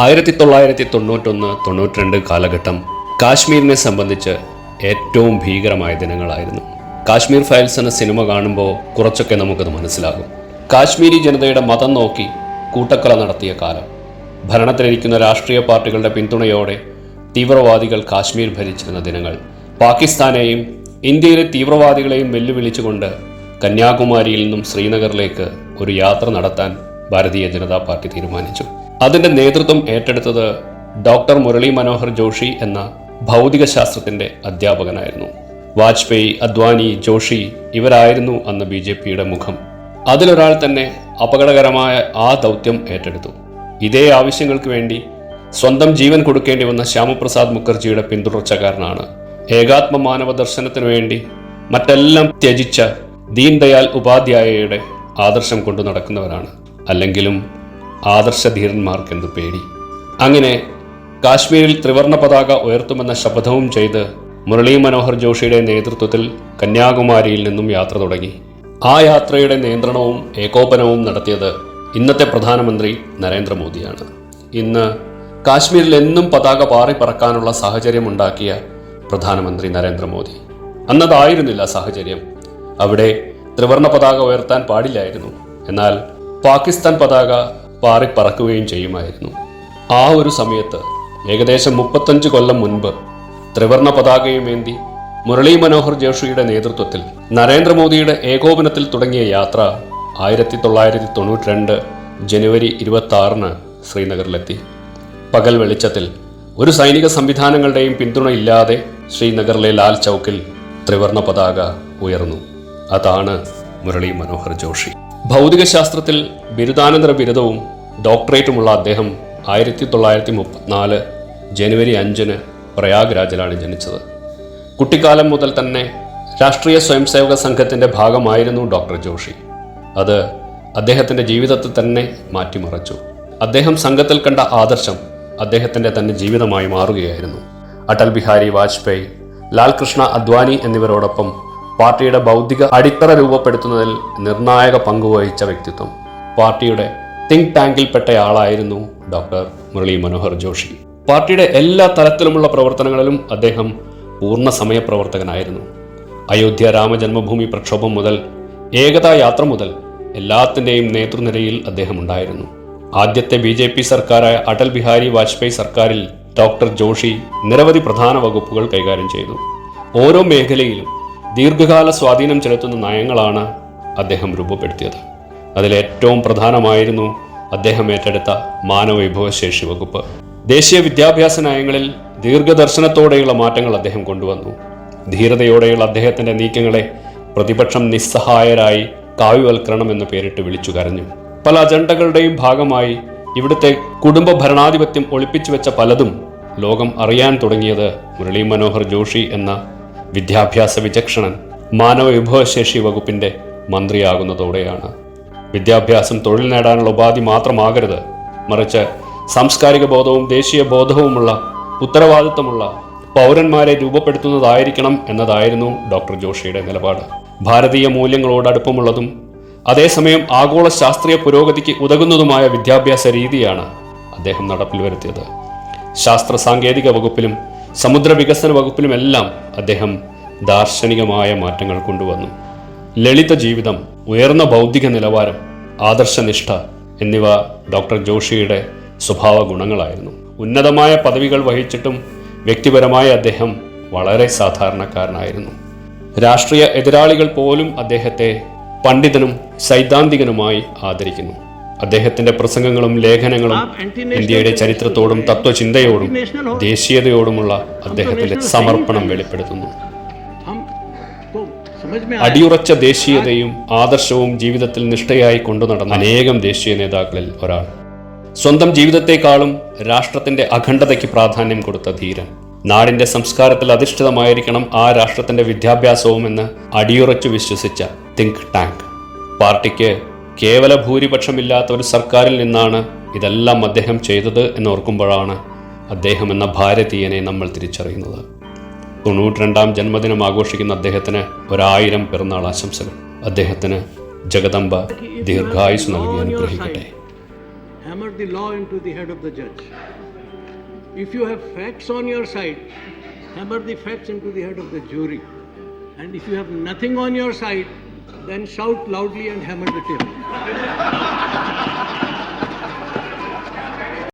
ആയിരത്തി തൊള്ളായിരത്തി തൊണ്ണൂറ്റൊന്ന് തൊണ്ണൂറ്റിരണ്ട് കാലഘട്ടം കാശ്മീരിനെ സംബന്ധിച്ച് ഏറ്റവും ഭീകരമായ ദിനങ്ങളായിരുന്നു. കാശ്മീർ ഫയൽസ് എന്ന സിനിമ കാണുമ്പോൾ കുറച്ചൊക്കെ നമുക്കത് മനസ്സിലാകും. കാശ്മീരി ജനതയുടെ മതം നോക്കി കൂട്ടക്കൊല നടത്തിയ കാലം. ഭരണത്തിലിരിക്കുന്ന രാഷ്ട്രീയ പാർട്ടികളുടെ പിന്തുണയോടെ തീവ്രവാദികൾ കാശ്മീർ ഭരിച്ചിരുന്ന ദിനങ്ങൾ. പാകിസ്ഥാനെയും ഇന്ത്യയിലെ തീവ്രവാദികളെയും വെല്ലുവിളിച്ചുകൊണ്ട് കന്യാകുമാരിയിൽ നിന്നും ശ്രീനഗറിലേക്ക് ഒരു യാത്ര നടത്താൻ ഭാരതീയ ജനതാ പാർട്ടി തീരുമാനിച്ചു. അതിന്റെ നേതൃത്വം ഏറ്റെടുത്തത് ഡോക്ടർ മുരളി മനോഹർ ജോഷി എന്ന ഭൗതികശാസ്ത്രത്തിന്റെ അധ്യാപകനായിരുന്നു. വാജ്പേയി അദ്വാനി ജോഷി ഇവരായിരുന്നു അന്ന് ബി ജെ പിയുടെ മുഖം. അതിലൊരാൾ തന്നെ അപകടകരമായ ആ ദൗത്യം ഏറ്റെടുത്തു. ഇതേ ആവശ്യങ്ങൾക്ക് വേണ്ടി സ്വന്തം ജീവൻ കൊടുക്കേണ്ടി വന്ന ശ്യാമപ്രസാദ് മുഖർജിയുടെ പിന്തുടർച്ചക്കാരനാണ്. ഏകാത്മ മാനവ ദർശനത്തിനു വേണ്ടി മറ്റെല്ലാം ത്യജിച്ച ദീൻദയാൽ ഉപാധ്യായയുടെ ആദർശം കൊണ്ടു നടക്കുന്നവരാണ്. അല്ലെങ്കിലും ആദർശധീരന്മാർക്കെന്ത് പേടി? അങ്ങനെ കാശ്മീരിൽ ത്രിവർണ പതാക ഉയർത്തുമെന്ന ശപഥവും ചെയ്ത് മുരളി മനോഹർ ജോഷിയുടെ നേതൃത്വത്തിൽ കന്യാകുമാരിയിൽ നിന്നും യാത്ര തുടങ്ങി. ആ യാത്രയുടെ നിയന്ത്രണവും ഏകോപനവും നടത്തിയത് ഇന്നത്തെ പ്രധാനമന്ത്രി നരേന്ദ്രമോദിയാണ്. ഇന്ന് കാശ്മീരിൽ എന്നും പതാക പാറി പറക്കാനുള്ള സാഹചര്യം ഉണ്ടാക്കിയ പ്രധാനമന്ത്രി നരേന്ദ്രമോദി. അന്നതായിരുന്നില്ല സാഹചര്യം. അവിടെ ത്രിവർണ പതാക ഉയർത്താൻ പാടില്ലായിരുന്നു. എന്നാൽ പാകിസ്ഥാൻ പതാക പാറി പറക്കുകയും ചെയ്യുമായിരുന്നു. ആ ഒരു സമയത്ത് ഏകദേശം മുപ്പത്തഞ്ച് കൊല്ലം മുൻപ് ത്രിവർണ പതാകയുമേന്തി മുരളി മനോഹർ ജോഷിയുടെ നേതൃത്വത്തിൽ നരേന്ദ്രമോദിയുടെ ഏകോപനത്തിൽ തുടങ്ങിയ യാത്ര ആയിരത്തി തൊള്ളായിരത്തി തൊണ്ണൂറ്റി രണ്ട് ജനുവരി ഇരുപത്തി ആറിന് ശ്രീനഗറിലെത്തി. പകൽ വെളിച്ചത്തിൽ ഒരു സൈനിക സംവിധാനങ്ങളുടെയും പിന്തുണയില്ലാതെ ശ്രീനഗറിലെ ലാൽ ചൗക്കിൽ ത്രിവർണ പതാക ഉയർന്നു. അതാണ് മുരളി മനോഹർ ജോഷി. ഭൗതികശാസ്ത്രത്തിൽ ബിരുദാനന്തര ബിരുദവും ഡോക്ടറേറ്റുമുള്ള അദ്ദേഹം ആയിരത്തി തൊള്ളായിരത്തി മുപ്പത്തിനാല് ജനുവരി അഞ്ചിന് പ്രയാഗ്രാജിലാണ് ജനിച്ചത്. കുട്ടിക്കാലം മുതൽ തന്നെ രാഷ്ട്രീയ സ്വയംസേവക സംഘത്തിന്റെ ഭാഗമായിരുന്നു ഡോക്ടർ ജോഷി. അത് അദ്ദേഹത്തിന്റെ ജീവിതത്തിൽ തന്നെ മാറ്റിമറിച്ചു. അദ്ദേഹം സംഘത്തിൽ കണ്ട ആദർശം അദ്ദേഹത്തിന്റെ തന്നെ ജീവിതമായി മാറുകയായിരുന്നു. അടൽ ബിഹാരി വാജ്പേയി ലാൽകൃഷ്ണ അദ്വാനി എന്നിവരോടൊപ്പം പാർട്ടിയുടെ ബൗദ്ധിക അടിത്തറ രൂപപ്പെടുത്തുന്നതിൽ നിർണായക പങ്കുവഹിച്ച വ്യക്തിത്വം. പാർട്ടിയുടെ തിങ്ക് ടാങ്കിൽപ്പെട്ടയാളായിരുന്നു ഡോക്ടർ മുരളി മനോഹർ ജോഷി. പാർട്ടിയുടെ എല്ലാ തലത്തിലുമുള്ള പ്രവർത്തനങ്ങളിലും അദ്ദേഹം പൂർണ സമയപ്രവർത്തകനായിരുന്നു. അയോധ്യ രാമജന്മഭൂമി പ്രക്ഷോഭം മുതൽ ഏകതാ യാത്ര മുതൽ എല്ലാത്തിന്റെയും നേതൃനിരയിൽ അദ്ദേഹം ഉണ്ടായിരുന്നു. ആദ്യത്തെ ബി ജെ പി സർക്കാരായ അടൽ ബിഹാരി വാജ്പേയി സർക്കാരിൽ ഡോക്ടർ ജോഷി നിരവധി പ്രധാന വകുപ്പുകൾ കൈകാര്യം ചെയ്തു. ഓരോ മേഖലയിലും ദീർഘകാല സ്വാധീനം ചെലുത്തുന്ന നയങ്ങളാണ് അദ്ദേഹം രൂപപ്പെടുത്തിയത്. അതിലേറ്റവും പ്രധാനമായിരുന്നു അദ്ദേഹം ഏറ്റെടുത്ത മാനവ വിഭവശേഷി വകുപ്പ്. ദേശീയ വിദ്യാഭ്യാസ നയങ്ങളിൽ ദീർഘദർശനത്തോടെയുള്ള മാറ്റങ്ങൾ അദ്ദേഹം കൊണ്ടുവന്നു. ധീരതയോടെയുള്ള അദ്ദേഹത്തിന്റെ നീക്കങ്ങളെ പ്രതിപക്ഷം നിസ്സഹായരായി കാവ്യവൽക്കരണം എന്ന് പേരിട്ട് വിളിച്ചു കരഞ്ഞു. പല അജണ്ടകളുടെയും ഭാഗമായി ഇവിടുത്തെ കുടുംബ ഭരണാധിപത്യം ഒളിപ്പിച്ചു വെച്ച പലതും ലോകം അറിയാൻ തുടങ്ങിയത് മുരളി മനോഹർ ജോഷി എന്ന വിദ്യാഭ്യാസ വിചക്ഷണൻ മാനവ വിഭവശേഷി വകുപ്പിന്റെ മന്ത്രിയാകുന്നതോടെയാണ്. വിദ്യാഭ്യാസം തൊഴിൽ നേടാനുള്ള ഉപാധി മാത്രമാകരുത്. മറിച്ച് സാംസ്കാരിക ബോധവും ദേശീയ ബോധവുമുള്ള ഉത്തരവാദിത്തമുള്ള പൗരന്മാരെ രൂപപ്പെടുത്തുന്നതായിരിക്കണം എന്നതായിരുന്നു ഡോക്ടർ ജോഷിയുടെ നിലപാട്. ഭാരതീയ മൂല്യങ്ങളോട് അടുപ്പമുള്ളതും അതേസമയം ആഗോള ശാസ്ത്രീയ പുരോഗതിക്ക് ഉതകുന്നതുമായ വിദ്യാഭ്യാസ രീതിയാണ് അദ്ദേഹം നടപ്പിൽ വരുത്തിയത്. ശാസ്ത്ര സാങ്കേതിക വകുപ്പിലും സമുദ്ര വികസന വകുപ്പിലുമെല്ലാം അദ്ദേഹം ദാർശനികമായ മാറ്റങ്ങൾ കൊണ്ടുവന്നു. ലളിത ജീവിതം ഉയർന്ന ബൗദ്ധിക നിലവാരം ആദർശനിഷ്ഠ എന്നിവ ഡോക്ടർ ജോഷിയുടെ സ്വഭാവ ഗുണങ്ങളായിരുന്നു ഉന്നതമായ പദവികൾ വഹിച്ചിട്ടും വ്യക്തിപരമായ അദ്ദേഹം വളരെ സാധാരണക്കാരനായിരുന്നു. രാഷ്ട്രീയ എതിരാളികൾ പോലും അദ്ദേഹത്തെ പണ്ഡിതനും സൈദ്ധാന്തികനുമായി ആദരിക്കുന്നു. അദ്ദേഹത്തിന്റെ പ്രസംഗങ്ങളും ലേഖനങ്ങളും ഇന്ത്യയുടെ ചരിത്രത്തോടും തത്വചിന്തയോടും ദേശീയതയോടുമുള്ള അദ്ദേഹത്തിന്റെ സമർപ്പണം വെളിപ്പെടുത്തുന്നു. അടിയുറച്ച ദേശീയതയും ആദർശവും ജീവിതത്തിൽ നിഷ്ഠയായി കൊണ്ടു നടന്ന അനേകം ദേശീയ നേതാക്കളിൽ ഒരാൾ. സ്വന്തം ജീവിതത്തെക്കാളും രാഷ്ട്രത്തിന്റെ അഖണ്ഡതയ്ക്ക് പ്രാധാന്യം കൊടുത്ത ധീരൻ. നാടിന്റെ സംസ്കാരത്തിൽ അധിഷ്ഠിതമായിരിക്കണം ആ രാഷ്ട്രത്തിന്റെ വിദ്യാഭ്യാസവും എന്ന് അടിയുറച്ചു വിശ്വസിച്ച തിങ്ക് ടാങ്ക് പാർട്ടിക്ക് കേവല ഭൂരിപക്ഷമില്ലാത്ത ഒരു സർക്കാരിൽ നിന്നാണ് ഇതെല്ലാം അദ്ദേഹം ചെയ്തത് എന്നോർക്കുമ്പോഴാണ് അദ്ദേഹം എന്ന ഭാരതീയനെ നമ്മൾ തിരിച്ചറിയുന്നത് തൊണ്ണൂറ്റിരണ്ടാം ജന്മദിനം ആഘോഷിക്കുന്ന അദ്ദേഹത്തിന് ഒരായിരം പിറന്നാൾ ആശംസകൾ അദ്ദേഹത്തിന് ജഗദംബ ദീർഘായുസ് നൽകി അനുഗ്രഹിക്കട്ടെ hammer the law into the head of the judge. If you have facts on your side, hammer the facts into the head of the jury. And if you have nothing on your side, then shout loudly and hammer the table.